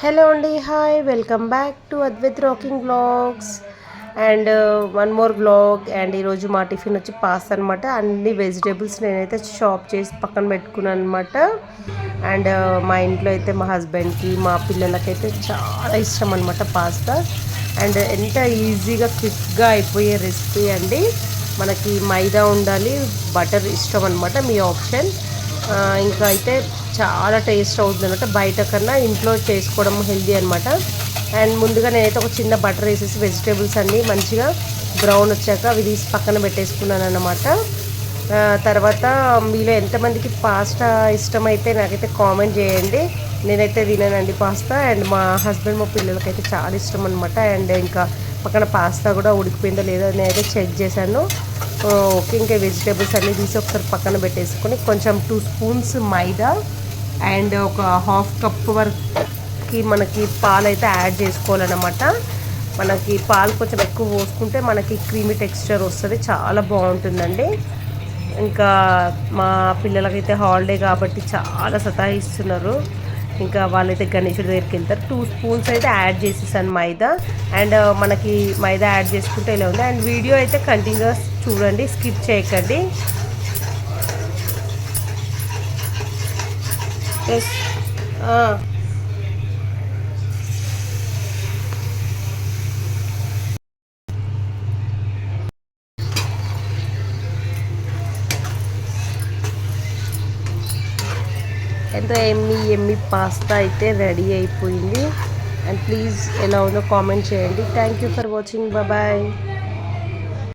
Hello అండి hi welcome back to Advaith rocking vlogs and one more vlog and ఈరోజు మా tiffin వచ్చి pasta అనమాట అన్ని వెజిటేబుల్స్ నేనైతే షాప్ చేసి పక్కన పెట్టుకున్నాను అనమాట అండ్ uh, మా ఇంట్లో అయితే మా హస్బెండ్కి మా పిల్లలకైతే చాలా ఇష్టం అనమాట పాస్తా అండ్ ఎంత ఈజీగా క్విక్గా అయిపోయే రెసిపీ అండి. మనకి మైదా ఉండాలి బటర్ ఇష్టం అనమాట మీ ఆప్షన్ ఇంకా అయితే చాలా టేస్ట్ అవుతుంది అనమాట బయట కన్నా ఇంట్లో చేసుకోవడం హెల్దీ అనమాట అండ్ ముందుగా నేనైతే ఒక చిన్న బటర్ వేసేసి వెజిటేబుల్స్ అన్నీ మంచిగా బ్రౌన్ వచ్చాక అవి తీసి పక్కన పెట్టేసుకున్నాను అనమాట తర్వాత మీలో ఎంతమందికి పాస్తా ఇష్టమైతే నాకైతే కామెంట్ చేయండి. నేనైతే తినానండి పాస్తా అండ్ మా హస్బెండ్ మా పిల్లలకైతే చాలా ఇష్టం అనమాట అండ్ ఇంకా పక్కన పాస్తా కూడా ఉడికిపోయిందో లేదో నేనైతే చెక్ చేశాను. ఓకే ఇంకా వెజిటేబుల్స్ అన్నీ తీసి ఒకసారి పక్కన పెట్టేసుకొని కొంచెం టూ స్పూన్స్ మైదా అండ్ ఒక హాఫ్ కప్ వరకు మనకి పాలు అయితే యాడ్ చేసుకోవాలన్నమాట. మనకి పాలు కొంచెం ఎక్కువ పోసుకుంటే మనకి క్రీమీ టెక్స్చర్ వస్తుంది చాలా బాగుంటుందండి. ఇంకా మా పిల్లలకైతే హాలిడే కాబట్టి చాలా సతాయిస్తున్నారు. ఇంకా వాళ్ళైతే గణేశుడి దగ్గరికి వెళ్తారు. టూ స్పూన్స్ అయితే యాడ్ చేసేసాను మైదా. అండ్ uh, మనకి మైదా యాడ్ చేసుకుంటే ఇలా ఉంది? అండ్ వీడియో అయితే కంటిన్యూస్ చూడండి స్కిప్ చేయకండి. Yes ah. ఎంతో ఎమ్మి ఎమ్మి పాస్తా అయితే రెడీ అయిపోయింది. అండ్ ప్లీజ్ ఎలా ఉందో కామెంట్ చేయండి. Thank you for watching bye